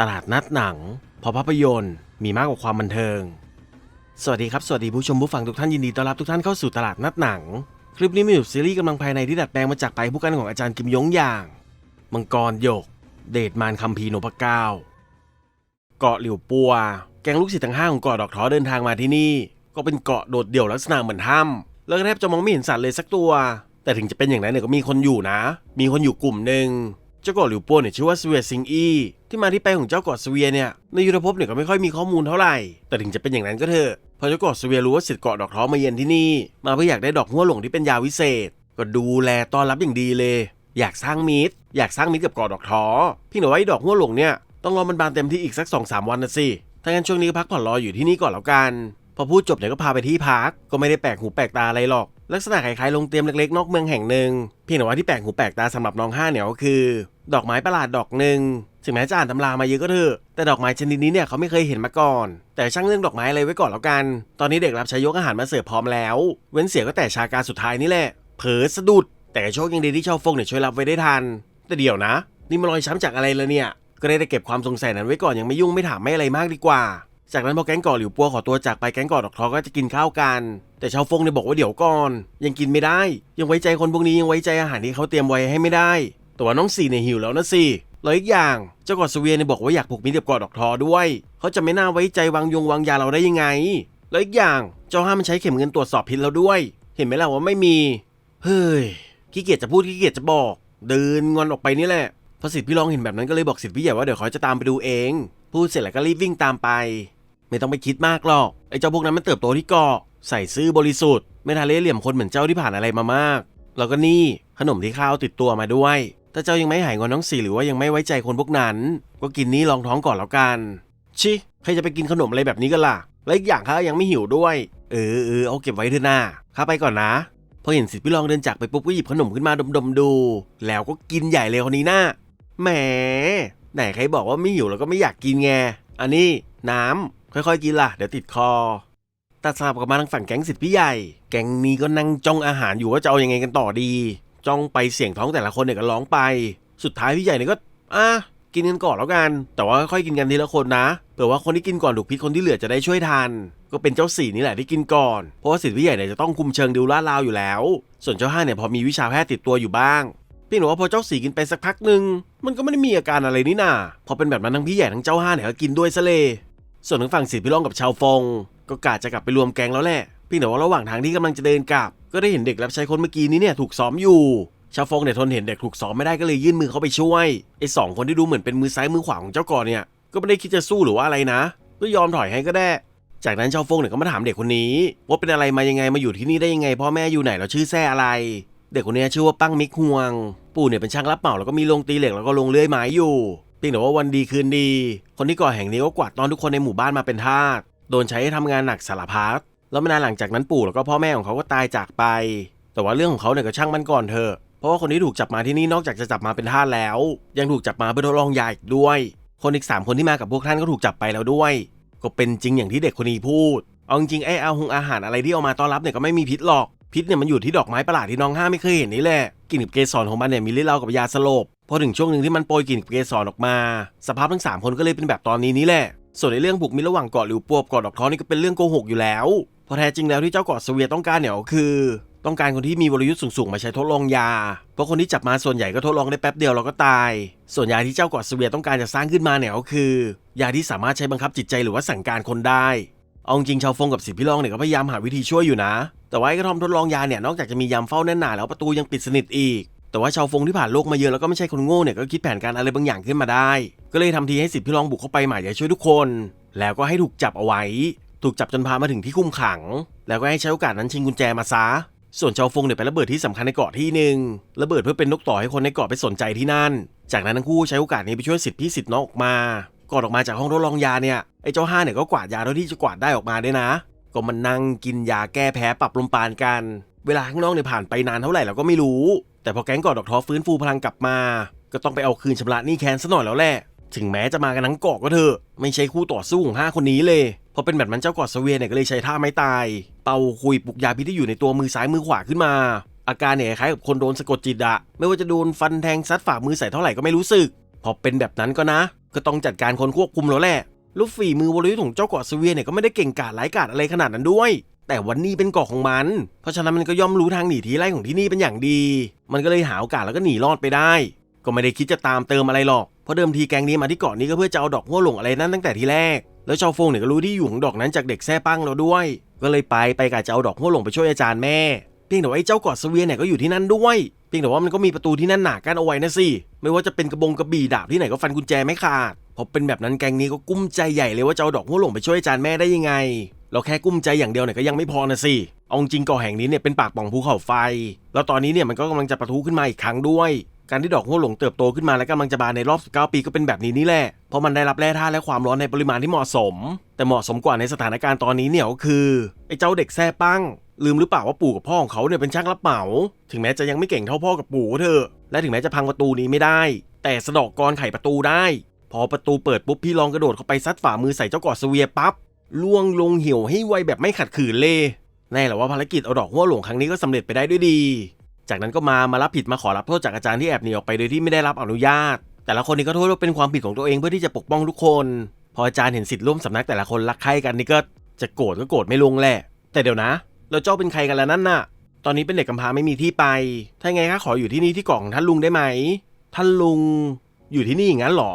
ตลาดนัดหนังพอภาพยนตร์มีมากกว่าความบันเทิง สวัสดีครับ สวัสดีผู้ชมผู้ฟังทุกท่านยินดีต้อนรับทุกท่านเข้าสู่ตลาดนัดหนัง คลิปนี้มีอยู่ซีรีส์กำลังภายในที่ดัดแปลงมาจากไปผู้กันของอาจารย์กิมยงอย่าง มังกรหยก เดชมารคัมภีร์นพเก้าเกาะหลิวปัว แก๊งลูกศิษย์ทั้งห้าของเกาะดอกท้อเดินทางมาที่นี่ ก็เป็นเกาะโดดเดี่ยวลักษณะเหมือนถ้ำแล้วก็แทบจะมองไม่เห็นสัตว์เลยสักตัว แต่ถึงจะเป็นอย่างนั้นเนี่ยก็มีคนอยู่นะ มีคนอยู่กลุ่มหนึ่ง เจ้าเกาะหลิวปัวเนี่ยชื่อว่าสเวียซิงอีที่มาที่ไปของเจ้าเกาะสเวียเนี่ยในยุทธภพเนี่ยก็ไม่ค่อยมีข้อมูลเท่าไหร่ แต่ถึงจะเป็นอย่างนั้นก็เถอะพอเจ้าเกาะสเวียรู้ว่าศิษย์เกาะดอกท้อมาเยือนที่นี่ มาเพื่ออยากได้ดอกหัวหลงที่เป็นยาวิเศษ ก็ดูแลต้อนรับอย่างดีเลย อยากสร้างมิตร อยากสร้างมิตรกับเกาะดอกท้อพี่หนูว่าไอ้ดอกหัวหลงเนี่ยต้องรอมันบานเต็มที่อีกสักสองสามวันนะสิถ้างั้นช่วงนี้ก็พักผ่อนรออยู่ที่นี่ก่อนแล้วกัน อพูดจบเดี๋ยวก็พาไปที่พักก็ไม่ได้แปลกหูแปลกตาอะไรหรอก ลักษณะคล้ายๆโรงเตรียมเล็กๆนอกเมืองแห่งหนึ่งเพียงแต่ว่าที่แปลกหูแปลกตาสำหรับน้องห้าเนี่ยก็คือ ดอกไม้ประหลาดดอกหนึ่งถึงแม้จะอ่านตำรามาเยอะก็เถอะแต่ดอกไม้ชนิดนี้เนี่ยเขาไม่เคยเห็นมาก่อน แต่ช่างเรื่องดอกไม้อะไรไว้ก่อนแล้วกัน ตอนนี้เด็กรับใช้ยกอาหารมาเสิร์ฟพร้อมแล้ว เว้นเสียก็แต่ชาการสุดท้ายนี่แหละเผลอสะดุด แต่โชคยังดีที่ชาวฟงเนี่ยช่วยรับไว้ได้ทัน แต่เดี๋ยวนะ นี่มันรอยช้ำจากอะไรลยเนี่ย ก็ได้แต่เก็บความสงสัยนั้นไว้ก่อนยังไม่ยุ่งไม่ถามไม่อะไรมากดีกว่า จากนั้นพอแก๊งก่อหลิวปัวขอตัวจากไปแก๊งก่อดอกทอก็จะกินข้าวกัน แต่ชาวฟงเนี่ยบอกว่าเดี๋ยวก่อน ยังกินไม่ได้ ยังไว้ใจคนพวกนี้ยังไว้ใจอาหารที่เขาเตรียมไว้ให้ไม่ได้ แต่ว่าน้องสี่เนี่ยหิวแล้วนะสิแล้วอีกอย่างเจ้ากอดสเวียเนี่ยบอกว่าอยากผูกมิตรกับกอดอกทอด้วย เขาจะไม่น่าไว้ใจวางยงวางยาเราได้ยังไง แล้วอีกอย่างเจ้าห้ามมันใช้เข็มเงินตรวจสอบพิษเราด้วย เห็นไหมล่ะว่าไม่มี เฮ้ยขี้เกียจจะพูดขี้เกียจจะบอก เดินงอนออกไปนี่แหละพอสิทธิ์พี่รองเห็นแบบนั้นก็เลยบอกสิทธิ์พี่ใหญ่ว่าเดี๋ยวเขาจะตามไปดูเอง พูดเสร็จแล้วก็รีบวิ่งตามไป ไม่ต้องไปคิดมากหรอก ไอ้เจ้าพวกนั้นมันเติบโตที่เกาะใส่ซื่อบริสุทธิ์ ไม่ทะเลเหลี่ยมคนเหมือนเจ้าที่ผ่านอะไรมามาก แล้วก็นี่ขนมที่ข้าวติดตัวมาด้วยถ้าเจ้ายังไม่หายงอนน้องสีหรือว่ายังไม่ไว้ใจคนพวกนั้น ก็กินนี่ลองท้องก่อนแล้วกันชิใครจะไปกินขนมอะไรแบบนี้กันล่ะ และอีกอย่างข้ายังไม่หิวด้วย เออเออเอาเก็บไว้เถอะนะข้าไปก่อนนะพอเห็นสิทธิ์พี่รองเดินจากไปปุ๊บก็หยิบขนมขึ้นมาดมๆดู แล้วก็กินใหญ่เลยคนนี้หน้าแหมไหนใครบอกว่าไม่หิวแล้วก็ไม่อยากกินไงอันนี้น้ำ ค่อยๆกินล่ะ เดี๋ยวติดคอตัดสลับกับมาทางฝั่งแก๊งสิทธิ์พี่ใหญ่ แก๊งนี้ก็นั่งจ้องอาหารอยู่ว่าจะเอายังไงกันต่อดี จ้องไปเสียงท้องแต่ละคนเนี่ยก็ร้องไป สุดท้ายพี่ใหญ่เนี่ยก็อะกินกันก่อนแล้วกัน แต่ว่าค่อยๆกินกันทีละคนนะเผื่อว่าคนที่กินก่อนถูกพิษคนที่เหลือจะได้ช่วยทัน ก็เป็นเจ้าสี่นี่แหละที่กินก่อน เพราะว่าสิทธิ์พี่ใหญ่เนี่ยจะต้องคุมเชิงดูลาดลาวอยู่แล้ว ส่วนเจ้าห้าเนี่ยพอมีวิชาแพทย์ติดตัวอยู่บ้างพียงแต่ว่าพอเจ้าสี่กินไปสักพักหนึ่งมันก็ไม่ได้มีอาการอะไรนี่นาพอเป็นแบบนั้นทั้งพี่ใหญ่ทั้งเจ้าห้าเนี่ยก็กินด้วยซะเลย ส่วนทางฝั่งสิทธิ์พี่รองกับชาวฟง ก็กะจะกลับไปรวมแก๊งแล้วแหละเพียงแต่ว่าระหว่างทางที่กำลังจะเดินกลับ ก็ได้เห็นเด็กรับใช้คนเมื่อกี้นี้เนี่ยถูกซ้อมอยู่ชาวฟงเนี่ยทนเห็นเด็กถูกซ้อมไม่ได้ก็เลยยื่นมือเข้าไปช่วยไอ้สองคนที่ดูเหมือนเป็นมือซ้ายมือขวาของเจ้าก่อนเนี่ยก็ไม่ได้คิดจะสู้หรือว่าอะไรนะก็ยอมถอยให้ก็ได้ จากนั้นชาวฟงเนี่ยก็มาถามเด็กคนนี้ ว่าเป็นอะไรมายังไงมาอยู่ที่นี่ได้ยังไงพ่อแม่อยู่ไหนแล้วชื่อแซ่อะไร เด็กคนนี้ชื่อว่าปั้งมิกฮวง ปู่เนี่ยเป็นช่างรับเหมาแล้วก็มีโรงตีเหล็กแล้วก็โรงเลื่อยไม้อยู่ เพียงแต่ว่าวันดีคืนดี คนที่ก่อแห่งนี้ก็กวาดตอนทุกคนในหมู่บ้านมาเป็นทาสโดนใช้ให้ทำงานหนักสารพัดแล้วไม่นานหลังจากนั้นปู่แล้วก็พ่อแม่ของเขาก็ตายจากไป แต่ว่าเรื่องของเขาเนี่ยก็ช่างมันก่อนเถอะเพราะว่าคนที่ถูกจับมาที่นี่นอกจากจะจับมาเป็นทาสแล้ว ยังถูกจับมาเพื่อทดลองยาอีกด้วย คนอีกสามคนที่มากับพวกท่านก็ถูกจับไปแล้วด้วย ก็เป็นจริงอย่างที่เด็กคนนี้พูดเอาจริงไอ้อาหงอาหารอะไรที่เอามาต้อนรับเนี่ยก็ไม่มีพิษหรอกพิษเนี่ยมันอยู่ที่ดอกไม้ประหลาดที่น้องห้าไม่เคยเห็นนี่แหละกลิ่นเกสรของมันเนี่ยมีฤทธิ์เล่ากับยาสลบ พอถึงช่วงหนึ่งที่มันโปรยกลิ่นเกสรออกมา สภาพทั้งสามคนก็เลยเป็นแบบตอนนี้นี่แหละ ส่วนในเรื่องบุกมิระหว่างเกาะหลิวปัวกับเกาะดอกท้อนี่ก็เป็นเรื่องโกหกอยู่แล้วเพราะแท้จริงแล้วที่เจ้าเกาะสเวียต้องการเนี่ยก็คือ ต้องการคนที่มีวรยุทธ์สูงๆมาใช้ทดลองยา เพราะคนที่จับมาส่วนใหญ่ก็ทดลองได้แป๊บเดียวแล้วก็ตาย ส่วนยาที่เจ้าเกาะสเวียต้องการจะสร้างขึ้นมาเนี่ยก็คือยาที่สามารถใช้บังคับจิตใจหรือว่าสั่งการคนได้เอาจริงชาวฟงกับสิพี่รองเนี่ยก็พยายามหาวิธีช่วยอยู่นะ แต่ว่าไอ้กระทอมทดลองยาเนี่ยนอกจากจะมียามเฝ้าแน่นหนาแล้วประตูยังปิดสนิทอีก แต่ว่าชาวฟงที่ผ่านโลกมาเยอะแล้วก็ไม่ใช่คนโง่เนี่ยก็คิดแผนการอะไรบางอย่างขึ้นมาได้ ก็เลยทำทีให้สิทธิพี่รองบุกเข้าไปหมายจะช่วยทุกคน แล้วก็ให้ถูกจับเอาไว้ ถูกจับจนพามาถึงที่คุมขัง แล้วก็ให้ใช้โอกาสนั้นชิงกุญแจมาซะส่วนชาวฟงเนี่ยไประเบิดที่สำคัญในเกาะที่หนึ่งระเบิดเพื่อเป็นนกต่อให้คนในเกาะไปสนใจที่นั่น จากนั้นทั้งคู่ใช้โอกาสนี้ไปช่วยสิทธิพี่สิทธิ์น้องออกมาก่อนออกมาจากห้องทดลองยาเนี่ยไอ้เจ้าห้าเนี่ยก็กวาดยาเท่าที่จะกวาดได้ออกมาด้วยนะ ก็มันนั่งกินยาแก้แพ้ปรับลมปานกัน เวลาข้างนอกเนี่ยผ่านไปนานเท่าไหร่เราก็ไม่รู้ แต่พอแก๊งกาะดอกท้อฟื้นฟูพลังกลับมา ก็ต้องไปเอาคืนชำระหนี้แค้นซะหน่อยแล้วแหละ ถึงแม้จะมากันทั้งเกาะก็เถอะ ไม่ใช่คู่ต่อสู้ของห้าคนนี้เลยพอเป็นแบบนั้นเจ้ากาะสเวียเนี่ยก็เลยใช้ท่าไม้ตาย เป่าคุยปลุกยาพิษที่อยู่ในตัวมือซ้ายมือขวาขึ้นมา อาการเนี่ยคล้ายกับคนโดนสะกดจิตอะไม่ว่าจะโดนฟันแทงซัดฝ่ามือใส่เท่าไหร่ก็ไม่รู้สึก พอเป็นแบบนั้นก็นะ ก็ต้องจัดการคนควบคุมแล้วแหละลูกฝีมือวรยุทธ์ของเจ้ากาะสเวียเนี่ยก็ไม่ได้เก่งกาจหลายกาจอะไรขนาดนั้นด้วย แต่วันนี้เป็นเกาะของมัน เพราะฉะนั้นมันก็ย่อมรู้ทางหนีทีไล่ของที่นี่เป็นอย่างดี มันก็เลยหาโอกาสแล้วก็หนีรอดไปได้ ก็ไม่ได้คิดจะตามเติมอะไรหรอก เพราะเดิมทีแกงนี้มาที่เกาะนี้ก็เพื่อจะเอาดอกหัวหลงอะไรนั่นตั้งแต่ทีแรก แล้วชาวฟงเนี่ยก็รู้ที่อยู่ของดอกนั้นจากเด็กแซ่ปั้งเราด้วย ก็เลยไปไปกะจะเอาดอกหัวหลงไปช่วยอาจารย์แม่ เพียงแต่ว่าไอ้เจ้าเกาะสเวียเนี่ยก็อยู่ที่นั่นด้วยเพียงแต่ว่ามันก็มีประตูที่นั่นหนากั้นเอาไว้นะสิ ไม่ว่าจะเป็นกระบงกระบี่ดาบที่ไหนก็ฟันกุญแจไม่ขาด พอเป็นแบบนั้นแกงนี้ก็กุ้มใจใหญ่เลยว่าจะเอาดอกหัวหลงไปช่วยอาจารย์แม่ได้ยังไง เราแค่กุ้มใจอย่างเดียวเนี่ยก็ยังไม่พอนะสิ เอาจริงเกาะแห่งนี้เนี่ยเป็นปากป่องภูเขาไฟ แล้วตอนนี้เนี่ยมันก็กำลังจะปะทุขึ้นมาอีกครั้งด้วย การที่ดอกหัวหลงเติบโตขึ้นมาและกำลังจะบานในรอบ 19 ปีก็เป็นแบบนี้นี่แหละ เพราะมันได้รับแร่ธาตุและความร้อนในปริมาณที่เหมาะสม แต่เหมาะสมกว่าในสถานการณ์ตอนนี้เนี่ยก็คือไอ้เจ้าเด็กแซ่ปั้งลืมหรือเปล่าว่าปู่กับพ่อของเขาเนี่ยเป็นช่างรับเหมา ถึงแม้จะยังไม่เก่งเท่าพ่อกับปู่เถอะและถึงแม้จะพังประตูนี้ไม่ได้ แต่สะดอกกรไขประตูได้ พอประตูเปิดปุ๊บพี่ลองกระโดดเข้าไปซัดฝ่ามือใส่เจ้ากอดสเวียปั๊บ ล่วงลงเหี่ยวให้ไวแบบไม่ขัดขืนเลยแน่แหละว่าภารกิจเอาดอกหัวหลงครั้งนี้ก็สำเร็จไปได้ด้วยดี จากนั้นก็มามารับผิดมาขอรับโทษจากอาจารย์ที่แอบหนีออกไปโดยที่ไม่ได้รับอนุญาต แต่ละคนนี่ก็โทษว่าเป็นความผิดของตัวเองเพื่อที่จะปกป้องทุกคน พออาจารย์เห็นสิทธิ์ร่วมสำนักแต่ละคนรักใคร่กันนี่ก็จะโกรธก็โกรธไม่ลงแหละ แต่เดี๋ยวนะแล้วเจ้าเป็นใครกันแล้วนั่นน่ะ ตอนนี้เป็นเด็กกำพร้าไม่มีที่ไป ถ้าไงข้าขออยู่ที่นี่ที่กาะของท่านลุงได้ไหม ท่านลุง อยู่ที่นี่อย่างนั้นหรอ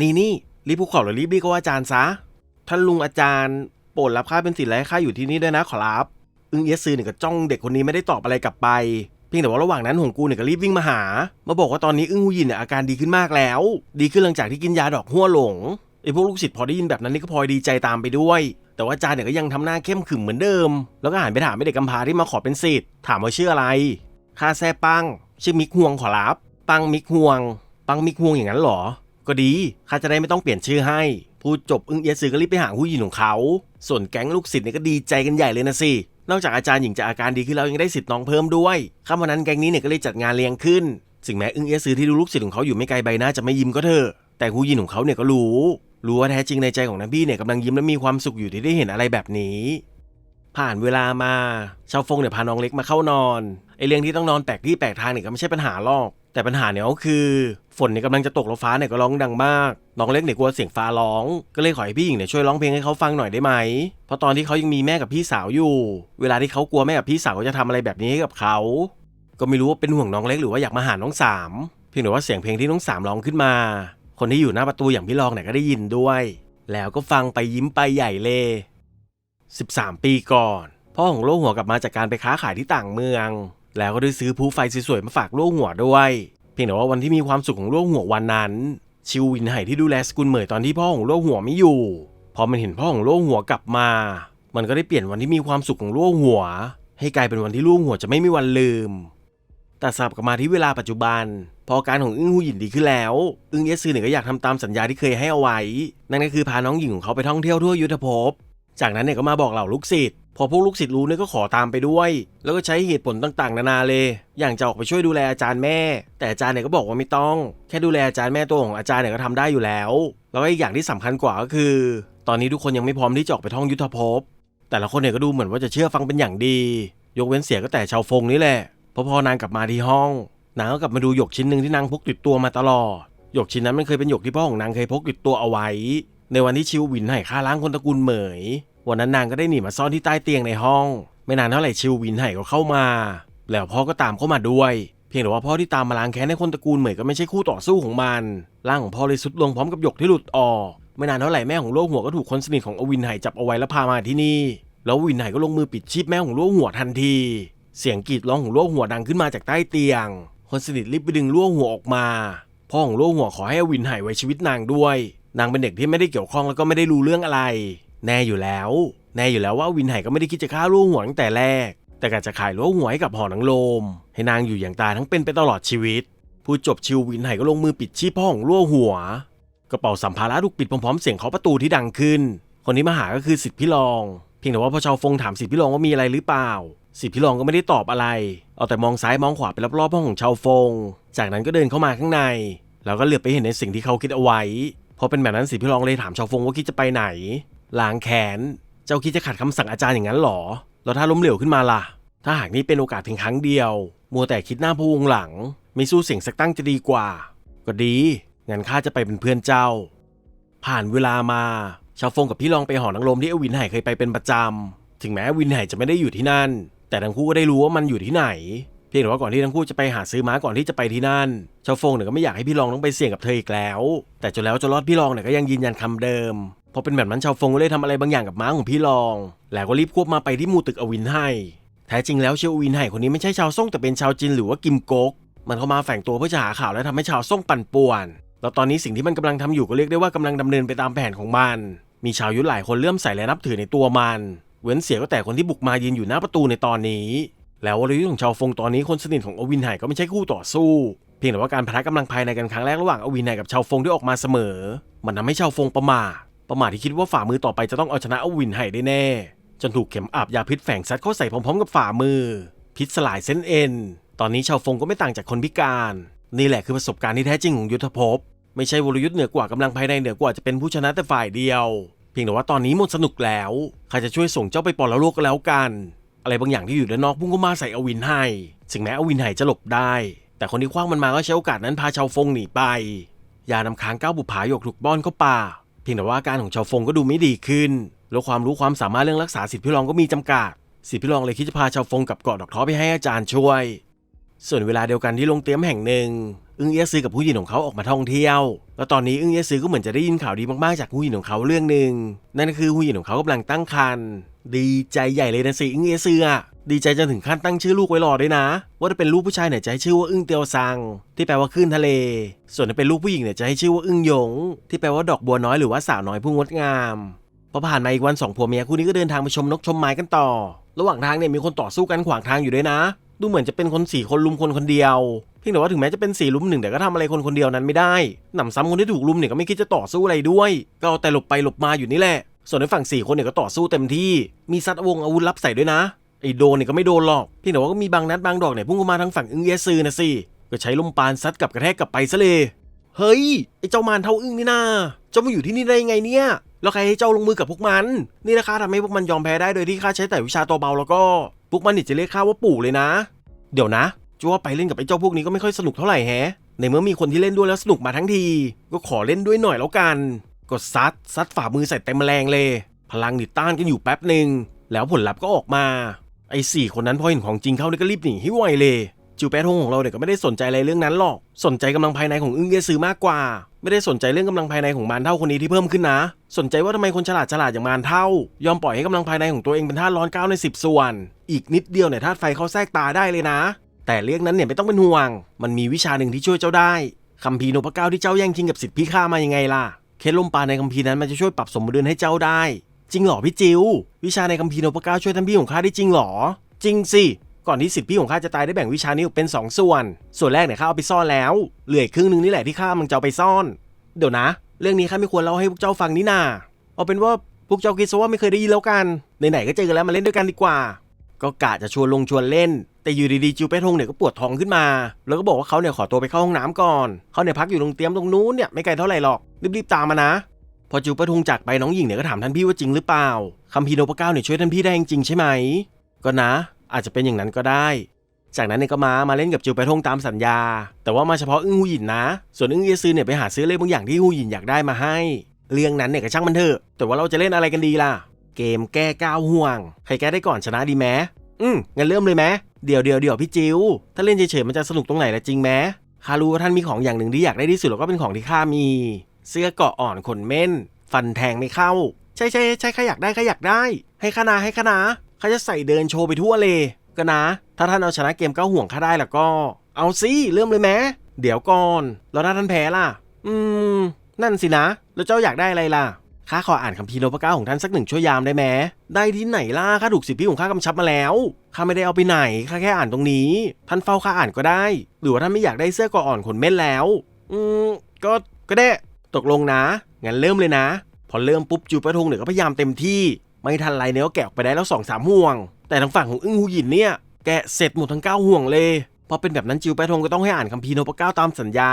นี่นี่รีบภูเขาหรือรีบรียกว่าอาจารย์ซะ ท่านลุงอาจารย์โปรดรับข้าเป็นศิษย์และให้ข้าอยู่ที่นี่ด้วยนะขอรับ อึ้งเอียซือเนี่ยก็จ้องเด็กคนนี้ไม่ได้ตอบอะไรกลับไป เพียงแต่ว่าระหว่างนั้นหงกูเนี่ยก็รีบวิ่งมาหา มาบอกว่าตอนนี้อึ้งหูยินเนี่ยอาการดีขึ้นมากแล้ว ดีขึ้นหลังจากที่กินยาดอกหัวหลงไอ้พวกลูกศิษย์พอได้ยินแบบนั้นนี่ก็พลอยดีใจตามไปด้วย แต่ว่าอาจารย์เนี่ยก็ยังทำหน้าเข้มขึมเหมือนเดิม แล้วก็หันไปถามไอ้เด็กกำพร้าที่มาขอเป็นศิษย์ถามว่าชื่ออะไรข้าแซ่ปังชื่อมิกฮวงขอรับ ปังมิกฮวง ปังมิกฮวงอย่างนั้นหรอ ก็ดีข้าจะได้ไม่ต้องเปลี่ยนชื่อให้ พูดจบอึ้งเอียซือก็รีบไปหาผู้หญิงของเขา ส่วนแก๊งลูกศิษย์เนี่ยก็ดีใจกันใหญ่เลยนะสิ นอกจากอาจารย์หญิงจะอาการดีขึ้นแล้วยังได้สิทธิ์น้องเพิ่มด้วยค่ำวันนั้นแก๊งนี้เนี่ยก็เลยจัดงานเลี้ยงขึ้นถึงแม้อึ้งเอียซือที่ดูลูกศิษย์ของเขาอยู่ไม่ไกลใบหน้าจะไม่ยิ้มก็เถอะ แต่ผู้หญิงของเขาเนี่ยก็รู้ รู้ว่าแท้จริงในใจของนางพี่เนี่ยกำลังยิ้มและมีความสุขอยู่ที่ได้เห็นอะไรแบบนี้ผ่านเวลามาชาวฟงเนี่ยพาน้องเล็กมาเข้านอนไอเรื่องที่ต้องนอนแปลกที่แปลกทางเนี่ยก็ไม่ใช่ปัญหาหรอก แต่ปัญหาเนี่ยก็คือฝนเนี่ยกำลังจะตกแล้วฟ้าเนี่ยก็ร้องดังมากน้องเล็กเนี่ยกลัวเสียงฟ้าร้อง ก็เลยขอให้พี่หญิงเนี่ยช่วยร้องเพลงให้เขาฟังหน่อยได้ไหม เพราะตอนที่เขายังมีแม่กับพี่สาวอยู่ เวลาที่เขากลัวแม่กับพี่สาวจะทำอะไรแบบนี้ให้กับเขา ก็ไม่รู้ว่าเป็นห่วงน้องเล็กหรือว่าอยากมาหาน้องสามเพียงแต่ว่าเสียงเพลงที่น้องสามร้องขึ้นมา คนที่อยู่หน้าประตูอย่างพี่รองเนี่ยก็ได้ยินด้วย แล้วก็ฟังไปยิ้มไปใหญ่เลย 13 ปีก่อนพ่อของโลหัวกลับมาจากการไปค้าขายที่ต่างเมือง แล้วก็ได้ซื้อผู้ไฟสวยๆมาฝากโลหัวด้วย เพียงแต่ว่าวันที่มีความสุขของโลหัววันนั้น ชิววินไห่ที่ดูแลสกุลเหมยตอนที่พ่อของโลหัวไม่อยู่ พอมันเห็นพ่อของโลหัวกลับมา มันก็ได้เปลี่ยนวันที่มีความสุขของโลหัว ให้กลายเป็นวันที่โลหัวจะไม่มีวันลืม แต่สลับกลับมาที่เวลาปัจจุบัน พอการของอึ้งหูหยินดีขึ้นแล้ว อึ้งเยสซือเนี่ยก็อยากทำตามสัญญาที่เคยให้เอาไว้ นั่นก็คือพาน้องหญิงของเขาไปท่องเที่ยวทั่วยุทธภพ จากนั้นเนี่ยก็มาบอกเหล่าลูกศิษย์ พอพวกลูกศิษย์รู้เนี่ยก็ขอตามไปด้วย แล้วก็ใช้เหตุผลต่างๆ นานาเลย อย่างจะออกไปช่วยดูแลอาจารย์แม่ แต่อาจารย์เนี่ยก็บอกว่าไม่ต้อง แค่ดูแลอาจารย์แม่ตัวของอาจารย์เนี่ยก็ทำได้อยู่แล้ว แล้วก็อีกอย่างที่สำคัญกว่าก็คือ ตอนนี้ทุกคนยังไม่พร้อมที่จะออกไปท่องยุทธภพ แต่ละคนเนี่ยก็ดูเหมือนว่าจะเชื่อฟังเป็นอย่างดี ยกเว้นเสียก็แต่ชาวฟงนี่แหละพราะพอนางกลับมาที่ห้อง นางก็กลับมาดูหยกชิ้นหนึ่งที่นางพกติดตัวมาตลอด หยกชิ้นนั้นมันเคยเป็นหยกที่พ่อของนางเคยพกติดตัวเอาไว้ ในวันที่ชิววินให้ฆ่าล้างคนตระกูลเหมย วันนั้นนางก็ได้หนีมาซ่อนที่ใต้เตียงในห้อง ไม่นานเท่าไหร่ชิววินไห่ก็เข้ามา แล้วพ่อก็ตามเข้ามาด้วย เพียงแต่ว่าพ่อที่ตามมาล้างแค้นให้คนตระกูลเหมยก็ไม่ใช่คู่ต่อสู้ของมัน ร่างของพ่อเลยสุดลงพร้อมกับหยกที่หลุดออก ไม่นานเท่าไหร่แม่ของโลกหัวก็ถูกคนสนิทของอวินไห่จับเอาไว้แล้วพามาที่นี่ แล้ววินไห่ก็ลงมือปิดชีพแม่ของโลกหัวทันที เสียงกรีดร้องของโลกหัวดังขึ้นมาจากใต้เตียง คนสนิทรีบไปดึงโลกหัวออกมาพ่อของโลกหัวขอให้อวินไห่ไว้ชีวิตนางด้วย นางเป็นเด็กที่ไม่ได้เกี่ยวข้องแล้วก็ไม่ได้รู้เรื่องอะไร แน่อยู่แล้ว แน่อยู่แล้วว่าวินไห่ก็ไม่ได้คิดจะฆ่าลูกหัวตั้งแต่แรก แต่กะจะขายลูกหัวให้กับหอนังโลม ให้นางอยู่อย่างตายทั้งเป็นไปตลอดชีวิต ผู้จบชิววินไห่ก็ลงมือปิดชีพพ่อของลูกหัว กระเป๋าสัมภาระถูกปิดพร้อมๆเสียงเคาะประตูที่ดังขึ้น คนที่มาหาก็คือสิทธิพี่รอง เพียงแต่ว่าพอชาวฟงถามสิทธิพี่รองว่ามีอะไรหรือเปล่า สิทธิพี่รองก็ไม่ได้ตอบอะไร เอาแต่มองซ้ายมองขวาไปรอบๆห้องของชาวฟง จากนั้นก็เดินเข้ามาข้างใน แล้วก็เหลือบไปเห็นในสิ่งที่เขาคิดเอาไว้พอเป็นแบบนั้นสิทธิพี่รองเลยถามชาวฟงว่าคิดจะไปไหน ล้างแขน เจ้าคิดจะขัดคำสั่งอาจารย์อย่างนั้นหรอ แล้วถ้าล้มเหลวขึ้นมาล่ะ ถ้าหากนี่เป็นโอกาสเพียงครั้งเดียว มัวแต่คิดหน้าพวงหลัง ไม่สู้เสียงสักตั้งจะดีกว่า ก็ดี งั้นข้าจะไปเป็นเพื่อนเจ้า ผ่านเวลามา ชาวฟงกับพี่ลองไปหอนางรมที่อวินไห่เคยไปเป็นประจำ ถึงแม้อวินไห่จะไม่ได้อยู่ที่นั่น แต่ทั้งคู่ก็ได้รู้ว่ามันอยู่ที่ไหน เพียงแต่ว่าก่อนที่ทั้งคู่จะไปหาซื้อม้าก่อนที่จะไปที่นั่น ชาวฟงเนี่ยก็ไม่อยากให้พี่ลองต้องไปเสี่ยงกับเธออีกแล้ว แต่จนแล้วจนรอดพี่ลองเนี่ยก็ยังยืนยันคำเดิม พอเป็นแบบนั้นชาวฟงก็เลยทำอะไรบางอย่างกับม้าของพี่ลอง แล้วก็รีบควบมาไปที่มูตึกอวินไห่แท้จริงแล้วเชียวอวินไห่คนนี้ไม่ใช่ชาวซ่งแต่เป็นชาวจีนหรือว่ากิมก๊กมันเข้ามาแฝงตัวเพื่อจะหาข่าวและทำให้ชาวซ่งปั่นป่วนแล้วตอนนี้สิ่งที่มันกำลังทำอยู่ก็เรียกได้ว่ากำลังดำเนินไปตามแผนของมัน มีชาวยุทธหลายคนเลื่อมใสและนับถือในตัวมัน เว้นเสียก็แต่คนที่บุกมายืนอยู่หน้าประตูในตอนนี้ แล้ววรยุทธ์ของชาวฟงตอนนี้คนสนิทของอวินไห่ก็ไม่ใช่คู่ต่อสู้ เพียงแต่ว่าการพละกำลังภายในกันครั้งแรกระหว่างอวินไห่กับชาวฟงที่ออกมาเสมอ มันทำให้ชาวฟงประมาท ประมาทที่คิดว่าฝ่ามือต่อไปจะต้องเอาชนะอวินไห่ได้แน่ จนถูกเข็มอาบยาพิษแฝงซัดเข้าใส่พร้อมๆ กับฝ่ามือ พิษสลายเส้นเอ็น ตอนนี้ชาวฟงก็ไม่ต่างจากคนพิการ นี่แหละคือประสบการณ์ที่แท้จริงของยุทธภพ ไม่ใช่วรยุทธ์เหนือกว่ากำลังภายในเหนือกว่าจะเป็นผู้ชนะแต่ฝ่ายเดียว เพียงแต่ว่าตอนนี้หมดสนุกแล้วใครจะช่วยส่งเจ้าไปปรโลกก็แล้วกัน อะไรบางอย่างที่อยู่ด้านนอกพุ่งเข้ามาใส่อวินไห่ถึงแม้อวินไห่จะหลบได้ แต่คนที่คว้างมันมาก็ใช้โอกาสนั้นพาชาวฟงหนีไปยานำค้างก้าวบุผาหยกถูกป้อนเข้าป่า เพียงแต่ว่าอาการของชาวฟงก็ดูไม่ดีขึ้น แล้วความรู้ความสามารถเรื่องรักษาสิทธิพิรองก็มีจำกัด สิทธิพิรองเลยคิดจะพาชาวฟงกับเกาะดอกท้อไปให้อาจารย์ช่วย ส่วนเวลาเดียวกันที่โรงเตรียมแห่งหนึ่งอึ้งเอี้ยซือกับผู้หญิงของเขาออกมาท่องเที่ยว แล้วตอนนี้อึ้งเอี้ยซือก็เหมือนจะได้ยินข่าวดีมากๆจากผู้หญิงของเขาเรื่องหนึ่งนั่นคือผู้หญิงของเขากำลังตั้งครรภ์ดีใจใหญ่เลยนะสิอึ้งเอี้ยซืออดีใจจนถึงขั้นตั้งชื่อลูกไว้รอด้วยนะ ว่าถ้าเป็นลูกผู้ชายเนี่ยจะให้ชื่อว่าอึ้งเตียวซัง ที่แปลว่าคลื่นทะเล ส่วนถ้าเป็นลูกผู้หญิงเนี่ยจะให้ชื่อว่าอึ้งหยง ที่แปลว่าดอกบัวน้อยหรือว่าสาวน้อยผู้งดงามพอผ่านมาอีกวันสองผัวเมียคู่นี้ก็เดินทางไปชมนกชมไม้กันต่อ ระหว่างทางเนี่ยมีคนต่อสู้กันขวางทางอยู่ด้วยนะ ดูเหมือนจะเป็นคนสี่คนลุมคนคนเดียว เพียงแต่ว่าถึงแม้จะเป็นสี่ลุมหนึ่งแต่ก็ทำอะไรคนคนเดียวนั้นไม่ได้หนำซ้ำคนที่ถูกลุมเนี่ยก็ไม่คิดจะต่อสู้อะไรด้วย ก็เอาแต่หลบไปหลบมาอยู่นี่แหละ ส่วนในฝั่งสี่คนเนี่ยก็ต่อสู้เต็มที่ มีซัดวงอาวุธลับใส่ด้วยนะ ไอ้โดนเนี่ยก็ไม่โดนหรอก เพียงแต่ว่าก็มีบางนัดบางดอกเนี่ยพุ่งเข้ามาทางฝั่งอึ้งเยซือนะสิ ก็ใช้ลมปานซัดกับกระแทกกลับไปซะเลย เฮ้ย ไอ้เจ้ามารเท่าอึ้งนี่นาเจ้ามาอยู่ที่นี่ได้ยังไงเนี่ยแล้วใครให้เจ้าลงมือกับพวกมัน นี่นะข้าทำให้พวกมันยอมแพ้ได้โดยที่ข้าใช้แต่วิชาตัวเบาแล้วก็ พวกมันนี่จะเรียกข้าว่าปู่เลยนะ เดี๋ยวนะจ้ว่าไปเล่นกับไอ้เจ้าพวกนี้ก็ไม่ค่อยสนุกเท่าไหร่แฮะ ในเมื่อมีคนที่เล่นด้วยแล้วสนุกมาทั้งที ก็ขอเล่นด้วยหน่อยแล้วกัน กดซัดซัดฝ่ามือใส่เต็มแรงเลย พลังดิต้านกันอยู่แป๊บหนึ่งแล้วผลลัพธ์ก็ออกมา ไอ้สี่คนนั้นพอเห็นของจริงเข้านี่ก็รีบหนีให้ไวเลย จิวแปะทงของเราเนี่ยก็ไม่ได้สนใจอะไรเรื่องนั้นหรอก สนใจกำลังภายในของอึ้งเยซือมากกว่า ไม่ได้สนใจเรื่องกำลังภายในของมารเท่าคนนี้ที่เพิ่มขึ้นนะ สนใจว่าทำไมคนฉลาดฉลาดอย่างมารเท่า ยอมปล่อยให้กำลังภายในของตัวเองเป็นธาตุร้อนเก้าในสิบส่วน อีกนิดเดียวเนี่ยธาตุไฟเขาแทรกตาได้เลยนะ แต่เรื่องนั้นเนี่ยไม่ต้องเป็นห่วง มันมีวิชาหนึ่งที่ช่วยเจ้าได้คัมภีร์นพเก้าที่เจ้าแย่งชิงกับสิทธิพี่ข้ามายังไงล่ะ เคล็ดลมปราในคัมภีร์นั้นมันจะช่วยปรับสมดุลให้เจ้าได้ จริงเหรอพี่จิว วิชาในคัมภีร์นพเก้าช่วยท่านพี่ของข้าได้จริงหรอ จริงสิ ก่อนที่สิทธิพี่ของข้าจะตายได้แบ่งวิชานี้ออกเป็น 2 ส่วน ส่วนแรกเนี่ยข้าเอาไปซ่อนแล้ว เหลืออีกครึ่งหนึ่งนี่แหละที่ข้ามันจะเอาไปซ่อน เดี๋ยวนะ เรื่องนี้ข้าไม่ควรเล่าให้พวกเจ้าฟังนี่นาเอาเป็นว่าพวกเจ้าคิดซะว่าไม่เคยได้ยินแล้วกันไหนๆก็เจอกันแล้วมาเล่นด้วยกันดีกว่า ก็กะจะชวนลงชวนเล่น แต่อยู่ดีๆจิวเป้ทงเนี่ยก็ปวดท้องขึ้นมา แล้วก็บอกว่าเขาเนี่ยขอตัวไปเข้าห้องน้ำก่อนเขาเนี่ยพักอยู่ตรงเตียมตรงนู้นเนี่ยไม่ไกลเท่าไหร่หรอกรีบๆตามมานะ พอจิวเป้ทงจากไปน้องหญิงเนี่ยก็ถามท่านพี่ว่าจริงหรือเปล่าคัมภีโนพเก้าเนี่ยช่วยท่านพี่ได้จริงใช่ไหมก็นะ อาจจะเป็นอย่างนั้นก็ได้ จากนั้นเนี่ยก็มามาเล่นกับจิวไปทงตามสัญญา แต่ว่ามาเฉพาะอึ้งหูหยินนะ ส่วนอึ้งเยซือเนี่ยไปหาซื้ออะไรบางอย่างที่หูหยินอยากได้มาให้ เรื่องนั้นเนี่ยก็ช่างมันเถอะ แต่ว่าเราจะเล่นอะไรกันดีล่ะ เกมแก้ก้าวห่วง ใครแก้ได้ก่อนชนะดีไหมอืมงั้นเริ่มเลยไหมเดี๋ยวเดี๋ยวเดี๋ยวพี่จิวถ้าเล่นเฉยๆมันจะสนุกตรงไหนละจริงไหมข้ารู้ว่าท่านมีของอย่างหนึ่งที่อยากได้ที่สุดแล้วก็เป็นของที่ข้ามี เสื้อเกาะอ่อนขนเม่น ฟันแทงไม่เข้า ใช่ใช่ใช่ข้าอยากได้ข้าอยากได้ ให้ข้านาให้ข้านา ข้าจะใส่เดินโชว์ไปทั่วเลยก็นะ ถ้าท่านเอาชนะเกมเก้าห่วงข้าได้แล้วก็ เอาสิเริ่มเลยไหมเดี๋ยวก่อน แล้วถ้าท่านแพ้ล่ะ อืม นั่นสินะ แล้วเจ้าอยากได้อะไรล่ะข้าขออ่านคัมภีร์โลพก้าของท่านสักหนึ่งชั่วยามได้ไหมได้ที่ไหนล่ะข้าถูกสิทธิพี่ของข้ากำชับมาแล้วข้าไม่ได้เอาไปไหนข้าแค่อ่านตรงนี้ ท่านเฝ้าข้าอ่านก็ได้ หรือว่าท่านไม่อยากได้เสื้อกราะอ่อนขนเม่นแล้ว อืมก็ก็ได้ ตกลงนะงั้นเริ่มเลยนะ พอเริ่มปุ๊บจูปะทงเนี่ยก็พยายามเต็มที่ ไม่ทันไรเนี่ยกแกะออกไปได้แล้วสองสามห่วง แต่ทางฝั่งของอึ้งหูหยินเนี่ยแกะเสร็จหมดทั้งเก้าห่วงเลยพอเป็นแบบนั้นจิวแปทงก็ต้องให้อ่านคัมภีร์โนปะเก้าตามสัญญา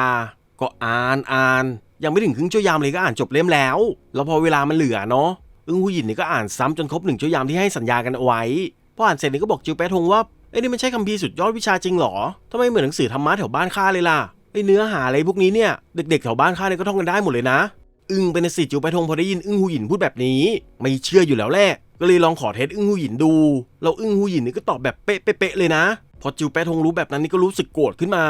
ก็อ่านอ่าน ยังไม่ถึงครึ่งชั่วยามเลยก็อ่านจบเล่มแล้ว แล้วพอเวลามันเหลือเนาะอึ้งหูหยินนี่ก็อ่านซ้ำจนครบหนึ่งชั่วยามที่ให้สัญญากันเอาไว้พออ่านเสร็จนี่ก็บอกจิวแปทงว่าเอ้ยนี่มันใช่คัมภีร์สุดยอดวิชาจริงหรอทำไมเหมือนหนังสือธรรมะแถวบ้านข้าเลยล่ะไอ้เนื้อหาอะไรพวกนี้เนี่ยเด็กๆแถวบ้านข้าเนี่ยก็ท่องกันได้หมดเลยนะ อึ้งไปในสิทธิ์จูไปทงพอได้ยินอึ้งหูหยินพูดแบบนี้ ไม่เชื่ออยู่แล้วแหละก็เลยลองขอเทสอึ้งหูหยินดูแล้วอึ้งหูหยินนี่ก็ตอบแบบเป๊ะๆเลยนะ พอจิวแปทงรู้แบบนั้นนี่ก็รู้สึกโกรธขึ้นมา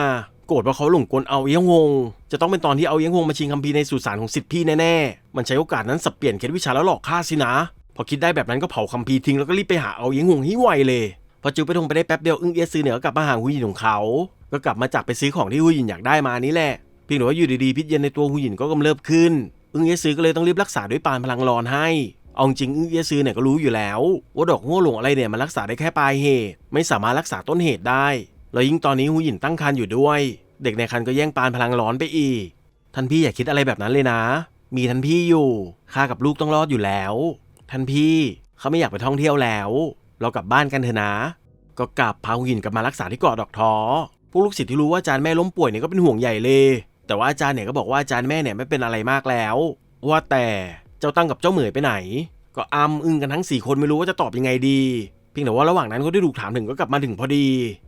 โกรธเพราะเขาหลงกลเอาเอี้ยงฮงจะต้องเป็นตอนที่เอาเอี้ยงฮงมาชิงคัมภีร์ในสุสานของสิทธิพี่แน่ๆมันใช้โอกาสนั้นสับเปลี่ยนเคล็ดวิชาแล้วหลอกฆ่าสินะ พอคิดได้แบบนั้นก็เผาคัมภีร์ทิ้งแล้วก็รีบไปหาเอาเอี้ยงฮงให้ไวเลยพอจิวไปทงไปได้แป๊บเดียวอึ้งเอียซือเนี่ยก็กลับมาหาหุยหยินของเขาก็กลับมาจากไปซื้อของที่หุยหยินอยากได้มานี่แหละเพียงแต่ว่าอยู่ดีๆพิษเย็นในตัวหุยหยินก็กำเริบขึ้น อึ้งเยซือก็เลยต้องรีบรักษาด้วยปานพลังร้อนให้เอาจริงอึ้งเยซือเนี่ยก็รู้อยู่แล้ว ว่าดอกหัวหลงอะไรเนี่ยมันรักษาได้แค่ปลายเหตุ ไม่สามารถรักษาต้นเหตุได้ แล้วยิ่งตอนนี้หูหยินตั้งครรภ์อยู่ด้วย เด็กในครรภ์ก็แย่งปานพลังร้อนไปอีก ท่านพี่อย่าคิดอะไรแบบนั้นเลยนะ มีท่านพี่อยู่ข้ากับลูกต้องรอดอยู่แล้ว ท่านพี่เขาไม่อยากไปท่องเที่ยวแล้ว เรากลับบ้านกันเถอะนะ ก็กลับพาหูหยินกลับมารักษาที่เกาะดอกทอพวกลูกศิษย์ที่รู้ว่าอาจารย์แม่ล้มป่วยเนี่ยก็เป็นห่วงใหญ่เลย แต่ว่าอาจารย์เนี่ยก็บอกว่าอาจารย์แม่เนี่ยไม่เป็นอะไรมากแล้ว ว่าแต่เจ้าตั้งกับเจ้าเหมยไปไหน ก็อ้ำอึ้งกันทั้งสี่คนไม่รู้ว่าจะตอบยังไงดี เพียงแต่ว่าระหว่างนั้นก็ได้ถูกถามถึงก็กลับมาถึงพอดี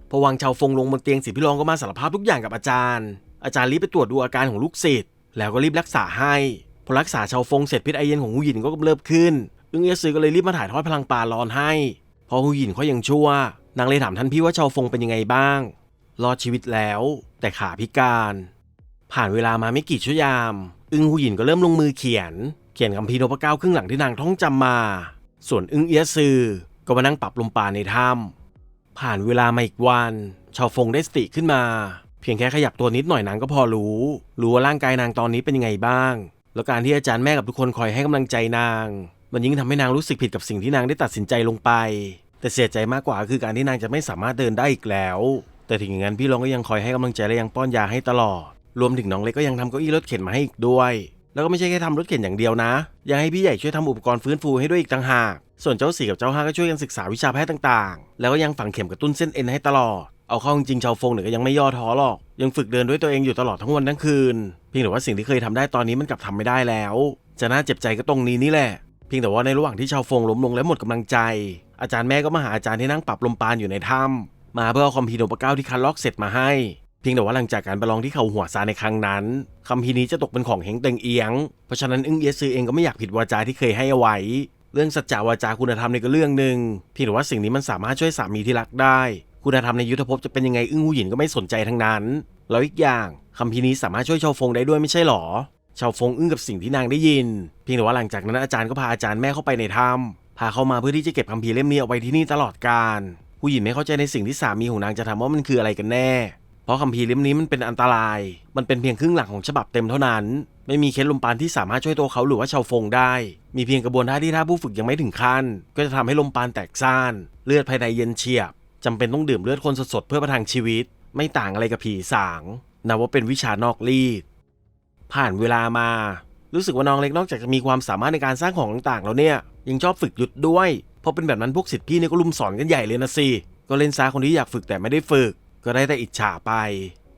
พอวางชาวฟงลงบนเตียงสิพี่รองก็มาสารภาพทุกอย่างกับอาจารย์ อาจารย์รีบไปตรวจดูอาการของลูกศิษย์แล้วก็รีบรักษาให้พอรักษาชาวฟงเสร็จพิษไอเย็นของหูหยินก็กำเริบขึ้นอึ้งเอยซือก็เลยรีบมาถ่ายทอดพลังปลาร้อนให้พอหูหยินเขายังชั่ว นางเลยถามท่านพี่ว่าชาวฟงเป็นยังไงบ้าง รอดชีวิตแล้ว แต่ขาพิการ ผ่านเวลามาไม่กี่ชั่วยาม อึ้งหูหยินก็เริ่มลงมือเขียน เขียนคัมภีนพเก้าครึ่งหลังที่นางท่องจำมา ส่วนอึ้งเอียซือก็มานั่งปรับลมปาในถ้ำผ่านเวลามาอีกวันชาวฟงได้สติขึ้นมา เพียงแค่ขยับตัวนิดหน่อยนางก็พอรู้ รู้ว่าร่างกายนางตอนนี้เป็นยังไงบ้าง แล้วการที่อาจารย์แม่กับทุกคนคอยให้กำลังใจนาง มันยิ่งทำให้นางรู้สึกผิดกับสิ่งที่นางได้ตัดสินใจลงไป แต่เสียใจมากกว่าคือการที่นางจะไม่สามารถเดินได้อีกแล้ว แต่ถึงอย่างนั้นพี่รองก็ยังคอยให้กำลังใจและยังป้อนยาให้ตลอด รวมถึงน้องเล็กก็ยังทำเก้าอี้รถเข็นมาให้อีกด้วย แล้วก็ไม่ใช่แค่ทำรถเข็นอย่างเดียวนะ ยังให้พี่ใหญ่ช่วยทำอุปกรณ์ฟื้นฟูให้ด้วยอีกต่างหาก ส่วนเจ้าสี่กับเจ้าห้าก็ช่วยกันศึกษาวิชาแพทย์ต่างๆ แล้วก็ยังฝังเข็มกระตุ้นเส้นเอ็นให้ตลอด เอาเข้าจริงชาวฟงเนี่ยก็ยังไม่ย่อท้อหรอก ยังฝึกเดินด้วยตัวเองอยู่ตลอดทั้งวันทั้งคืน เพียงแต่ว่าสิ่งที่เคยทำได้ตอนนี้มันกลับทำไม่ได้แล้ว จะน่าเจ็บใจก็ตรงนี้นี่แหละ เพียงแต่ว่าในระหว่างที่ชาวฟงล้มลงและหมดกำลังใจ อาจารย์แม่ก็มาหาอาจารย์ที่นั่งปรับลมปาณอยู่ในถ้ำมาเพื่อเอาคอมพิวเตอร์เก้าที่คันลอกเสร็จมาให้ เพียงแต่ว่าหลังจากการประลองที่เขาหัวซาในครั้งนั้นคัมภีนี้จะตกเป็นของเฮงเต็งเอียง เพราะฉะนั้นอึ้งเอียซือเองก็ไม่อยากผิดวาจาที่เคยให้เอาไว้ เรื่องสัจจาวาจาคุณธรรมในก็เรื่องหนึ่งเพียงแต่ว่าสิ่งนี้มันสามารถช่วยสามีที่รักได้ คุณธรรมในยุทธภพจะเป็นยังไงอึ้งหูหยินก็ไม่สนใจทั้งนั้นแล้วอีกอย่างคัมภีนี้สามารถช่วยชาวฟงได้ด้วยไม่ใช่หรอชาวฟงอึ้งกับสิ่งที่นางได้ยิน เพียงแต่ว่าหลังจากนั้นอาจารย์ก็พาอาจารย์แม่เข้าไปในถ้ำพาเข้ามาเพื่อที่จะเก็บคัมภีร์เล่มนี้เอาไว้ที่นี่ตลอดกาลผู้หญิงไม่เข้าใจในสิ่งที่สามีของนางจะทำว่ามันคืออะไรกันแน่ เพราะคัมภีร์เล่มนี้มันเป็นอันตราย มันเป็นเพียงครึ่งหลังของฉบับเต็มเท่านั้น ไม่มีเคล็ดลมปานที่สามารถช่วยตัวเขาหรือว่าชาวฟงได้ มีเพียงกระบวนท่าที่ถ้าผู้ฝึกยังไม่ถึงขั้น ก็จะทำให้ลมปานแตกซ่าน เลือดภายในเย็นเฉียบจำเป็นต้องดื่มเลือดคนสดๆเพื่อประทังชีวิต ไม่ต่างอะไรกับผีสางนับว่าเป็นวิชานอกรีด ผ่านเวลามา รู้สึกว่าน้องเล็กนอกจากจะมีความสามารถในการสร้างของต่างๆแล้วเนี่ย ยังชอบฝึกหยุดด้วย เพราะเป็นแบบนั้นพวกศิษย์พี่เนี่ยก็ลุมสอนกันใหญ่เลยนะสิ ก็เล่นซาคนที่อยากฝึกแต่ไม่ได้ฝึก ก็ได้แต่อิจฉาไป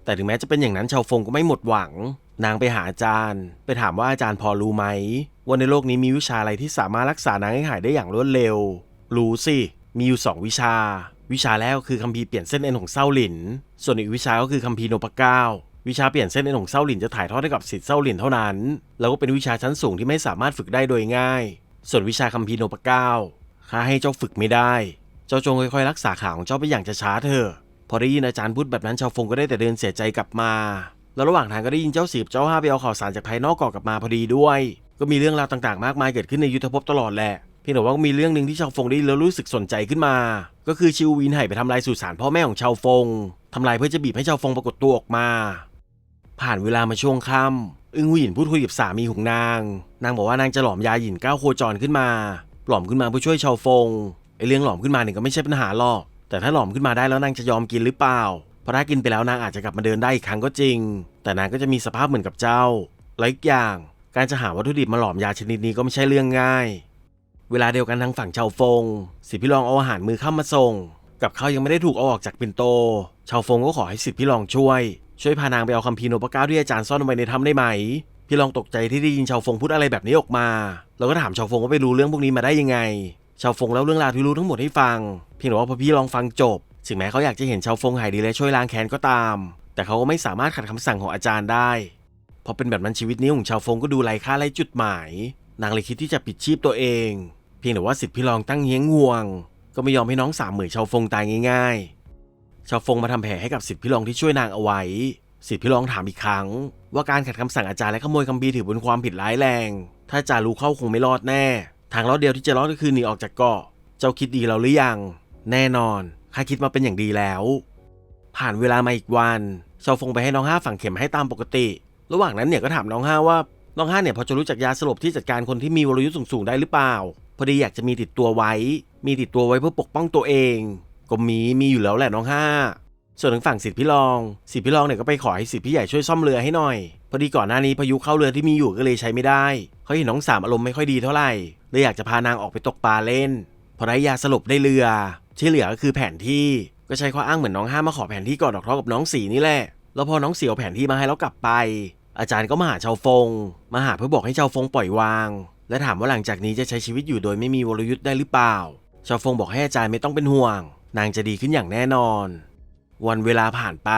แต่ถึงแม้จะเป็นอย่างนั้นชาวฟงก็ไม่หมดหวัง นางไปหาอาจารย์ ไปถามว่าอาจารย์พอรู้ไหมว่าในโลกนี้มีวิชาอะไรที่สามารถรักษานางให้หายได้อย่างรวดเร็ว รู้สิ มีอยู่สองวิชา วิชาแรกคือคัมภีร์เปลี่ยนเส้นเอ็นของเซาหลิน ส่วนอีกวิชาก็คือคัมภีร์โนปเก้าวิชาเปลี่ยนเส้นเอ็นของเซาหลินจะถ่ายทอดให้กับศิษย์เซาหลินเท่านั้น แล้วก็เป็นวิชาชั้นสูงที่ไม่สามารถฝึกได้โดยง่าย ส่วนวิชาคัมภีร์โนปเก้าข้าให้เจ้าฝึกไม่ได้ เจ้าจงค่อยๆ รักษาขาของเจ้าไปอย่างช้าๆเถอะ พอได้ยินอาจารย์พูดแบบนั้นชาวฟงก็ได้แต่เดินเสียใจกลับมา แล้วระหว่างทางก็ได้ยินเจ้าสีบเจ้าห้าไปเอาข่าวสารจากภายนอกเกาะกลับมาพอดีด้วย ก็มีเรื่องราวต่างๆ มากมายเกิดขึ้นในยุทธภพตลอดแหละเพียงแต่ว่ามีเรื่องหนึ่งที่ชาวฟงได้แล้วรู้สึกสนใจขึ้นมา ก็คือชิววินไห่ไปทำลายสุสานพ่อแม่ของชาวฟงทำลายเพื่อจะบีบให้ชาวฟงปรากฏตัวออกมา ผ่านเวลามาช่วงค่ำอึ้งหูหยินพูดคุยกับสามีของนาง นางบอกว่านางจะหลอมยาหยินก้าวโคจรขึ้นมา หลอมขึ้นมาเพื่อช่วยชาวฟงไอเรื่องหลอมขึ้นมาเนี่ยก็ไม่ใช่ปัญหาหรอก แต่ถ้าหลอมขึ้นมาได้แล้วนางจะยอมกินหรือเปล่า เพราะถ้ากินไปแล้วนางอาจจะกลับมาเดินได้อีกครั้งก็จริง แต่นางก็จะมีสภาพเหมือนกับเจ้า และอีกอย่าง การจะหาวัตถุดิบมาหลอมยาชนิดนี้ก็ไม่ใช่เรื่องง่าย เวลาเดียวกันทางฝั่งชาวฟง สิทธิพี่รองเอาอาหารมือข้ามมาส่ง กับเขายังไม่ได้ถูกเอาออกจากปินโต ชาวฟงก็ขอให้สิทธิพี่รองช่วย ช่วยพานางไปเอาคัมภีร์โนปก้าที่อาจารย์ซ่อนไว้ในถ้ำได้ไหม พี่รองตกใจที่ได้ยินชาวฟงพูดอะไรแบบนี้ออกมา เราก็ถามชาวฟงว่าไปรู้เรื่องพวกนี้มาได้ยังไง ชาวฟงเล่าเรื่องราวที่รู้ทั้งหมดให้ฟัง เพียงแต่ว่าพอพี่ลองฟังจบ ถึงแม้เขาอยากจะเห็นชาวฟงหายดีและช่วยล้างแค้นก็ตาม แต่เขาก็ไม่สามารถขัดคำสั่งของอาจารย์ได้พอเป็นแบบนั้นชีวิตนี้ของชาวฟงก็ดูไร้ค่าไร้จุดหมาย นางเลยคิดที่จะปิดชีพตัวเอง เพียงแต่ว่าสิทธิพี่รองตั้งเฮี้ยงห่วง ก็ไม่ยอมให้น้องสามเหมยชาวฟงตายง่าย ๆ ชาวฟงมาทำแผลให้กับสิทธิพี่รองที่ช่วยนางเอาไว้สิทธิพี่รองถามอีกครั้ง ว่าการขัดคำสั่งอาจารย์และขโมยคัมภีถือเป็นความผิดร้ายแรง ถ้าอาจารย์รู้เข้าคงไม่รอดแน่ ทางรอดเดียวที่จะรอดก็คือหนีออกจากเกาะ เจ้าคิดดีแล้วหรือยัง แน่นอนข้าคิดมาเป็นอย่างดีแล้ว ผ่านเวลามาอีกวันชาวฟงไปให้น้องห้าฝังเข็มให้ตามปกติ ระหว่างนั้นเนี่ยก็ถามน้องห้าว่าน้องห้าเนี่ยพอจะรู้จักยาสลบที่จัดการคนที่มีวรยุทธ์สูงๆได้หรือเปล่า พอดีอยากจะมีติดตัวไว้ มีติดตัวไว้เพื่อปกป้องตัวเอง ก็มีมีอยู่แล้วแหละน้องห้าส่วนทางฝั่งสิทธิพี่รองสิทธิพี่รองเนี่ยก็ไปขอให้สิทธิพี่ใหญ่ช่วยซ่อมเรือให้หน่อย อดีก่อนหน้านี้พายุเข้าเรือที่มีอยู่ก็เลยใช้ไม่ได้เขาเห็นน้องสามอารมณ์ไม่ค่อยดีเท่าไหร่เลยอยากจะพานางออกไปตกปลาเล่น พอได้ยาสลบได้เรือ ที่เหลือก็คือแผนที่ก็ใช้ข้ออ้างเหมือนน้องห้ามาขอแผนที่ก่อนดอกทอกับน้องสีนี่แหละแล้วพอน้องเสียวแผนที่มาให้แล้วกลับไป อาจารย์ก็มาหาชาวฟง มาหาเพื่อบอกให้ชาวฟงปล่อยวาง และถามว่าหลังจากนี้จะใช้ชีวิตอยู่โดยไม่มีวรยุทธ์ได้หรือเปล่า ชาวฟงบอกให้อาจารย์ไม่ต้องเป็นห่วง นางจะดีขึ้นอย่างแน่นอน วันเวลาผ่านไป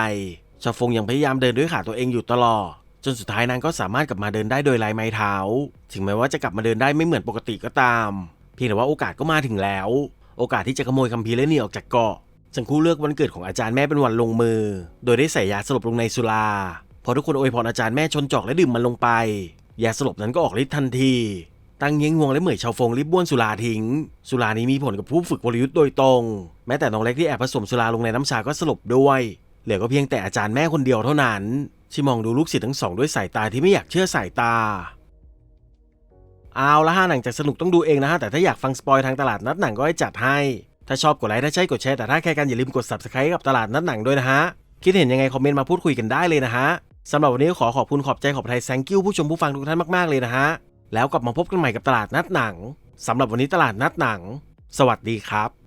ชาวฟงยังพยายามเดินด้วยขาตัวเองอยู่ตลอด จนสุดท้ายนางก็สามารถกลับมาเดินได้โดยไร้ไม้เท้า ถึงแม้ว่าจะกลับมาเดินได้ไม่เหมือนปกติก็ตาม เพียงแต่ว่าโอกาสก็มาถึงแล้ว โอกาสที่จะขโมยคัมภีร์และหนีออกจากเกาะจังคู่เลือกวันเกิดของอาจารย์แม่เป็นวันลงมือ โดยได้ใส่ยาสลบลงในสุราพอทุกคนอวยพรอาจารย์แม่ชนจอกและดื่มมันลงไปยาสลบนั้นก็ออกฤทธิ์ทันทีตั้งเย้งวงและเหมยชาวฟงรีบบ้วนสุราทิ้ง สุรานี้มีผลกับผู้ฝึกวรยุทธ์โดยตรง แม้แต่น้องเล็กที่แอบผสมสุราลงในน้ำชาก็สลบด้วย เหลือก็เพียงแต่อาจารย์แม่คนเดียวเท่านั้น ที่มองดูลูกศิษย์ทั้งสองด้วยสายตาที่ไม่อยากเชื่อสายตา เอาละฮะหนังจากสนุกต้องดูเองนะฮะ แต่ถ้าอยากฟังสปอยทางตลาดนัดหนังก็ให้จัดให้ ถ้าชอบกดไลค์ถ้าใช่กดแชร์แต่ถ้าแค่กันอย่าลืมกด subscribe กับตลาดนัดหนังด้วยนะฮะ คิดเห็นยังไงคอมเมนต์มาพูดคุยกันได้เลยนะฮะสำหรับวันนี้ขอขอบคุณขอบใจขอบไทยแซงกิ้วผู้ชมผู้ฟังทุกท่านมากๆเลยนะฮะแล้วกลับมาพบกันใหม่กับตลาดนัดหนังสำหรับวันนี้ตลาดนัดหนัง สวัสดีครับ